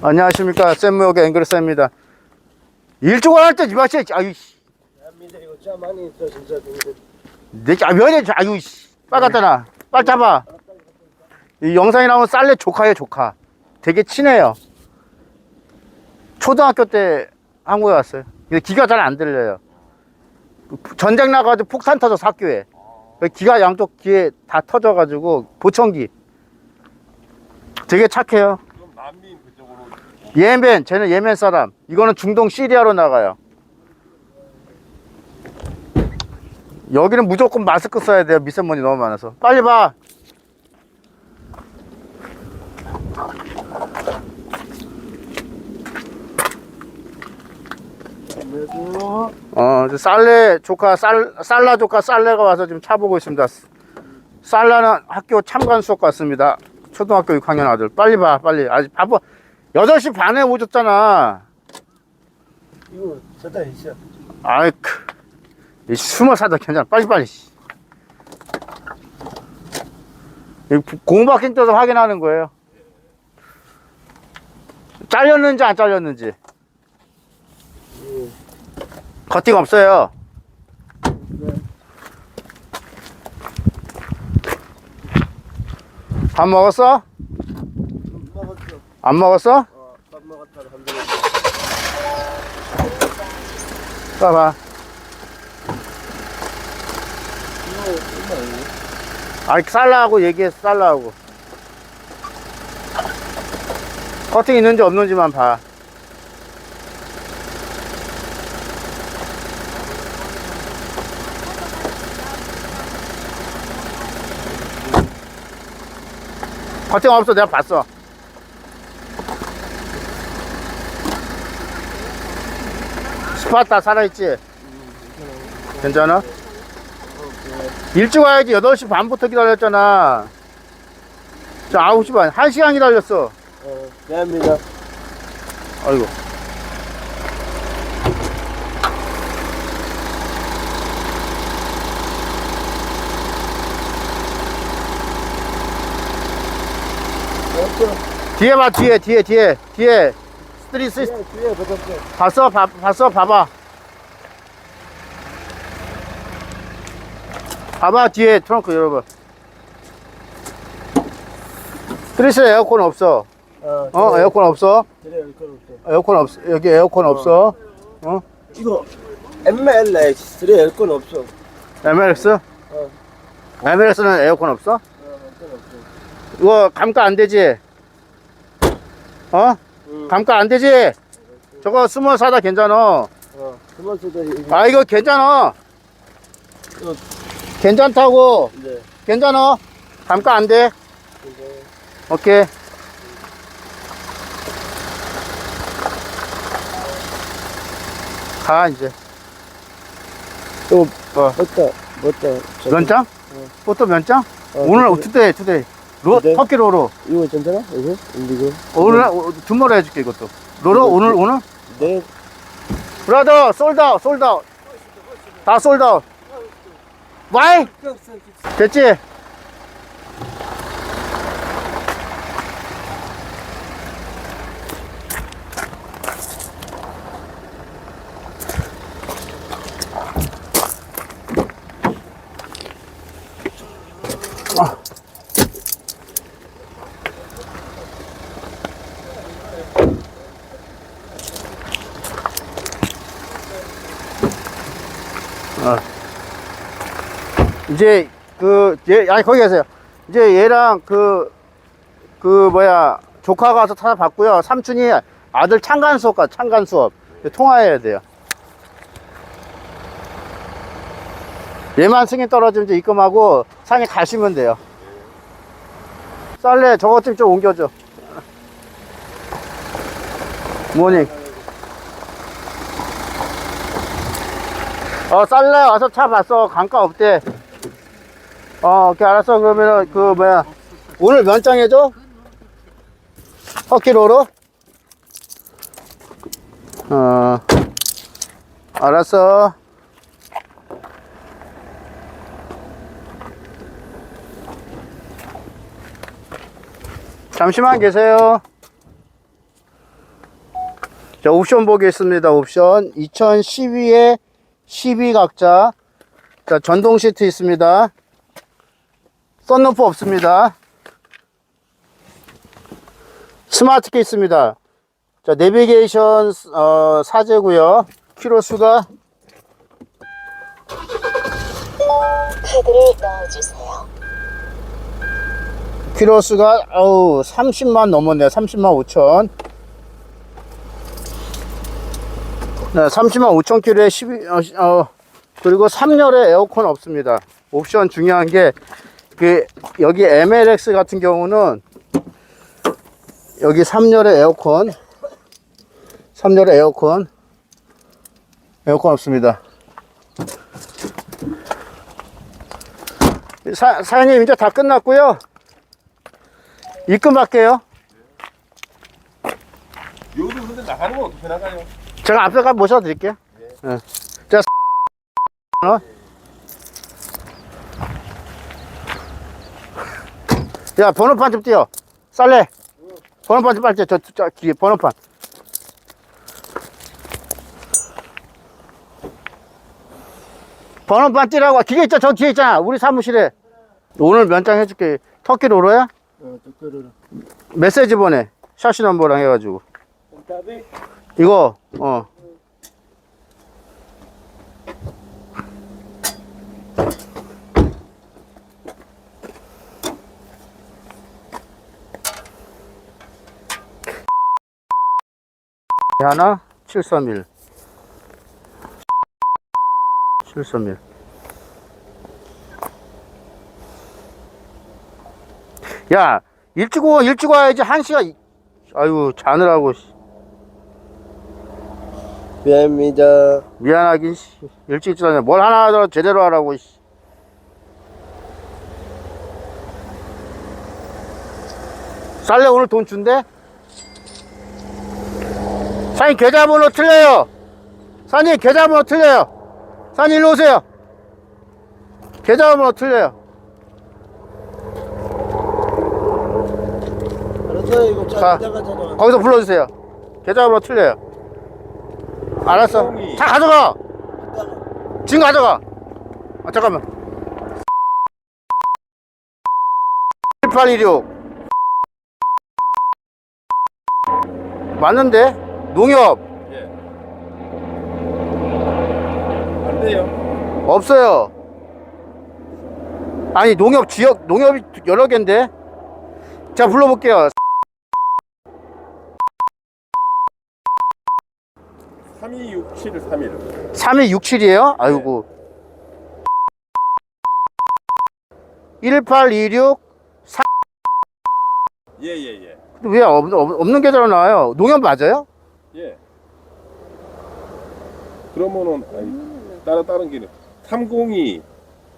안녕하십니까 쌤무역의 앵글쌤입니다 일주일 할때 이마씨 아유 씨. 대한민국 이거 짜 많이 있어 진짜 동생. 내 아, 면에 저- 아유 씨. 빨 놔. 빨 잡아. 이 영상에 나오는 쌀레 조카예요, 조카. 되게 친해요. 초등학교 때 한국에 왔어요. 근데 귀가 잘 안 들려요. 전쟁 나가지고 폭탄 터져서 학교에. 귀가 양쪽 귀에 다 터져가지고 보청기. 되게 착해요. 예멘, 쟤는 예멘 사람. 이거는 중동 시리아로 나가요. 여기는 무조건 마스크 써야 돼요. 미세먼지 너무 많아서. 빨리 봐. 어, 쌀레 조카, 쌀, 쌀라 조카, 쌀레가 와서 지금 차 보고 있습니다. 쌀라는 학교 참관 수업 갔습니다. 초등학교 6학년 아들. 빨리 봐, 빨리. 아직 바빠. 8시 반에 오셨잖아. 이거 저다 있어. 아이, 크. 이 숨어 사다 괜찮아. 빨리빨리. 공박힌 떠서 확인하는 거예요. 잘렸는지 안 잘렸는지. 예. 커팅 없어요. 네. 밥 먹었어? 안 먹었어? 어, 밥 먹었다. 봐봐. 이거 얼마예요? 아, 쌀라하고 얘기해, 쌀라하고. 커팅 있는지 없는지만 봐. 커팅 없어, 내가 봤어. 스파타 살아있지? 괜찮아? 일찍 와야지 8시 반부터 기다렸잖아 저 9시 반 1시간 기다렸어 어, 대한민국. 아이고? 뒤에 봐 뒤에 뒤에 뒤에 뒤에 스트리트 뒤에 뒤에 붙었어. 봤어 봐, 봤어 봐봐 봐봐 뒤에 트렁크 열어봐 스트리트 에어컨 없어 어, 어. 에어컨 없어 그래 이거 없어. 에어컨 없어 여기 에어컨 없어 어 이거 MLS 그래 에어컨 없어. MLS 어, MLS는 에어컨 없어? 어, 에어컨 없어. 이거 감가 안 되지? 어? 응. 감가 안 되지? 저거 스몰 사다 괜찮아. 어, 스마트도 이거. 아, 이거 괜찮아. 이거 괜찮다고. 네. 괜찮아. 감가 안 돼. 근데 오케이. 가, 이제. 또, 뭐, 멋다 멋다. 저기. 면장? 어. 또또 면장? 어, 오늘. 투데이, 투데이. 로, 투데이? 터키 로로. 이거 괜찮아? 이거 인디고. 오늘, 두모로 해줄게, 이것도. 로로, 오늘, 오늘? 네. 브라더 솔드아웃 솔드아웃 다 솔드아웃 와이 됐지? 이제 그 얘 아니 거기 계세요. 이제 얘랑 그그 뭐야 조카가 와서 찾아봤고요. 삼촌이 아들 창간 수업 가 창간 수업 통화해야 돼요. 얘만 승인 떨어지면 이제 입금하고 상에 가시면 돼요. 쌀래 저것 좀 좀 옮겨줘. 모닝. 어, 쌀래 와서 차 봤어. 감가 없대. 어, 오케이, 알았어. 그러면은, 그, 뭐야. 오늘 면장 해줘? 터키로로? 어, 알았어. 잠시만 계세요. 자, 옵션 보겠습니다. 옵션 2012에 12각자. 자, 전동 시트 있습니다. 썬루프 없습니다. 스마트키 있습니다. 자, 내비게이션 어, 사제고요. 키로 수가 카드를 넣어주세요. 키로 수가 어우 30만 넘었네요. 30만 5천. 네, 30만 5천 킬로에 12, 어, 시- 어, 그리고 3열에 에어컨 없습니다. 옵션 중요한 게, 그, 여기 MLX 같은 경우는, 여기 3열에 에어컨, 3열에 에어컨, 에어컨 없습니다. 사, 사장님, 이제 다 끝났고요. 입금할게요. 여기서 근데 나가는 건 어떻게 나가요? 제가 앞에 가 모셔 드릴게요. 예. 자, 어? 야, 번호판 좀 띄워. 쌀래. 번호판 좀 빨리. 저, 저, 뒤에 번호판. 번호판 띄라고. 기계 있잖아. 저 뒤에 있잖아. 우리 사무실에. 오늘 면장 해줄게. 터키 로로야? 어, 댓글을. 메시지 보내. 샤시 넘버랑 해가지고. 이거 어. 하나? 731 731 야 일찍 와 일찍 와야지. 한 시간 아유 자느라고 씨. 미안합니다. 미안하긴 씨. 일찍 일찍 뭘 하나 더 제대로 하라고 씨. 쌀래 오늘 돈 준대? 사장님 계좌번호 틀려요 사장님 계좌번호 틀려요 사장님 일로 오세요 계좌번호 틀려요 알았어, 이거 자. 자, 이따가. 거기서 불러주세요 계좌번호 틀려요 알았어. 다 가져가. 지금 가져가. 아 잠깐만. 1816 맞는데? 농협. 예. 안 돼요. 없어요. 아니 농협 지역 농협이 여러 개인데? 자 불러볼게요 326731. 3267이에요? 아이고 1826 예, 예, 예. 왜 없, 없, 없는 계좌로 나와요? 농협 맞아요? 예. 그러면은 아니, 다른 다른 기능. 302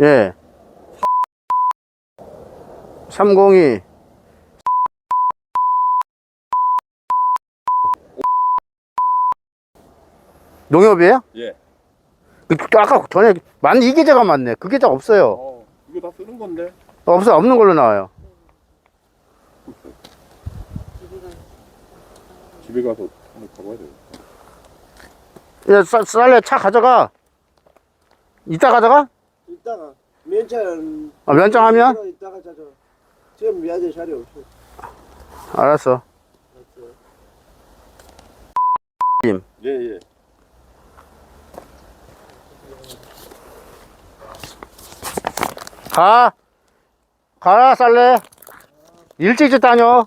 예. 302 농협이에요? 예. 그, 그 아까 전에 맞네 이 계좌가 맞네 그 계좌 없어요 어, 이거 다 쓰는 건데. 없어 없는 걸로 나와요 집에 가서 한번 가봐야 돼요. 야 쌀- 쌀래 차 가져가 이따 가져가? 이따가 면찬. 아, 면장하면? 이따가 찾아와. 지금 미안해 자리 없어. 알았어 예, 예. 가 가라 쌀래 일찍 좀 다녀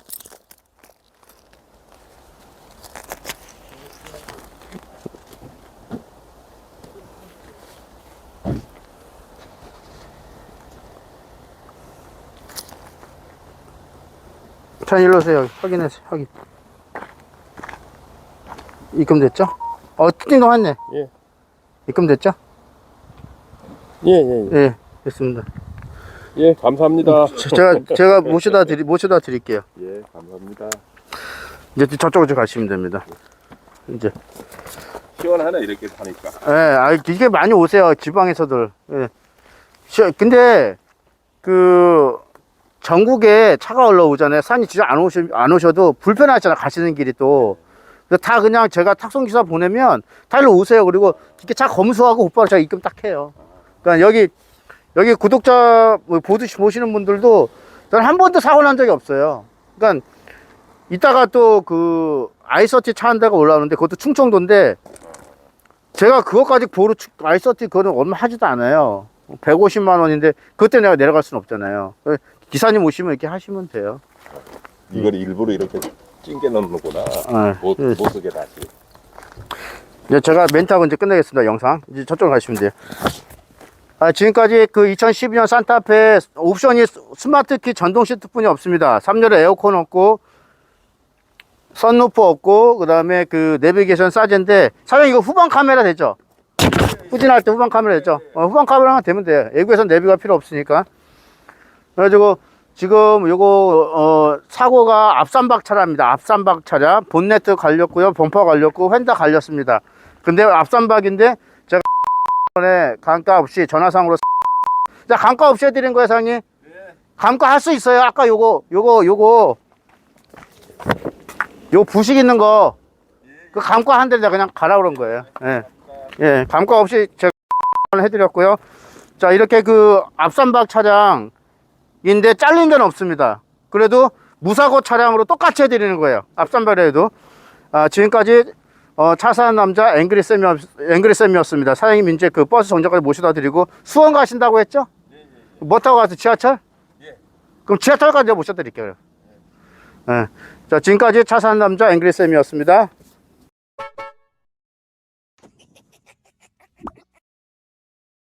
자 일로 오세요 확인해서 확인 입금됐죠? 어 띵동 했네 예. 입금됐죠? 예, 예, 예. 예 됐습니다 예, 감사합니다. 제- 제가 제가 모셔다 드리 모셔다 드릴게요. 예, 감사합니다. 이제 저쪽으로 가시면 됩니다. 이제 시원하네 이렇게 사니까. 예, 아 이게 많이 오세요 지방에서들. 예. 시- 근데 그 전국에 차가 올라오잖아요. 산이 진짜 안 오셔 안 오셔도 불편하잖아 가시는 길이 또. 다 그냥 제가 탁송기사 보내면 다 일로 오세요. 그리고 이렇게 차 검수하고 곧바로 제가 입금 딱 해요. 그러니까 여기, 여기 구독자 뭐 보듯이 보시는 분들도 저는 한 번도 사고 난 적이 없어요. 그러니까 이따가 또 그 아이서티 차 한 대가 올라오는데 그것도 충청도인데 제가 그것까지 보러 축- 아이서티 그거는 얼마 하지도 않아요. 150만 원인데 그때 내가 내려갈 수는 없잖아요. 기사님 오시면 이렇게 하시면 돼요. 이걸 일부러 이렇게 찡겨 넣는구나. 아, 못, 예. 못 쓰게 다시. 이제 제가 멘트하고 이제 끝내겠습니다. 영상. 이제 저쪽으로 가시면 돼요. 아, 지금까지 그 2012년 산타페 옵션이 스- 스마트키 전동 시트뿐이 없습니다. 3열에 에어컨 없고, 선루프 없고, 그 다음에 그 내비게이션 싸젠데, 사장님 이거 후방 카메라 되죠? 후진할 때 후방 카메라 되죠? 어, 후방 카메라만 되면 돼요. 외국에선 내비가 필요 없으니까. 그래가지고, 지금 요거, 어, 사고가 앞삼박 차량입니다. 앞삼박 차량. 본네트 갈렸고요. 범퍼 갈렸고, 휀다 갈렸습니다. 근데 앞삼박인데, 전에 감가 없이 전화상으로 자 감가 없이 해드린 거예요 사장님? 감가 할 수 있어요. 아까 요거 요거 요거. 요 부식 있는 거. 그 감가 한 대를 그냥 가라 그런 거예요. 예, 예. 감가 없이 제가 해드렸고요. 자 이렇게 그 앞삼박 차량인데 잘린 데는 없습니다. 그래도 무사고 차량으로 똑같이 해드리는 거예요. 앞삼박에도. 아, 지금까지 어, 차 사는 남자 앵그리 쌤이, 앵그리 쌤이었습니다. 사장님 이제 그 버스 정차까지 모셔다 드리고 수원 가신다고 했죠? 뭐 타고 가서 지하철? 그럼 지하철까지 모셔 드릴게요. 예. 자, 지금까지 차 사는 남자 앵그리 쌤이었습니다.